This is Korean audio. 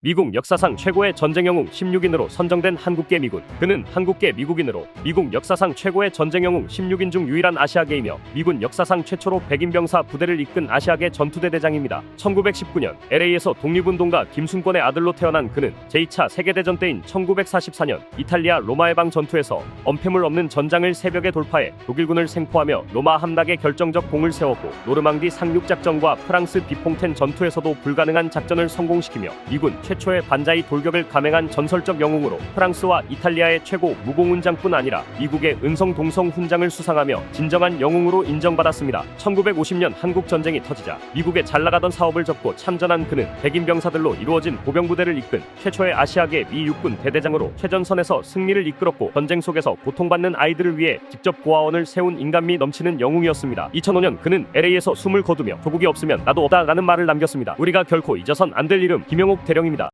미국 역사상 최고의 전쟁 영웅 16인으로 선정된 한국계 미군. 그는 한국계 미국인으로 미국 역사상 최고의 전쟁 영웅 16인 중 유일한 아시아계이며 미군 역사상 최초로 백인 병사 부대를 이끈 아시아계 전투대 대장입니다. 1919년 LA에서 독립운동가 김순권의 아들로 태어난 그는 제2차 세계대전 때인 1944년 이탈리아 로마 해방 전투에서 엄폐물 없는 전장을 새벽에 돌파해 독일군을 생포하며 로마 함락에 결정적 공을 세웠고 노르망디 상륙 작전과 프랑스 비퐁텐 전투에서도 불가능한 작전을 성공시키며 미군 최초의 반자이 돌격을 감행한 전설적 영웅으로 프랑스와 이탈리아의 최고 무공훈장뿐 아니라 미국의 은성 동성 훈장을 수상하며 진정한 영웅으로 인정받았습니다. 1950년 한국 전쟁이 터지자 미국의 잘 나가던 사업을 접고 참전한 그는 백인 병사들로 이루어진 보병부대를 이끈 최초의 아시아계 미 육군 대대장으로 최전선에서 승리를 이끌었고 전쟁 속에서 고통받는 아이들을 위해 직접 고아원을 세운 인간미 넘치는 영웅이었습니다. 2005년 그는 LA에서 숨을 거두며 조국이 없으면 나도 없다라는 말을 남겼습니다. 우리가 결코 잊어선 안 될 이름 김영옥 대령입니다.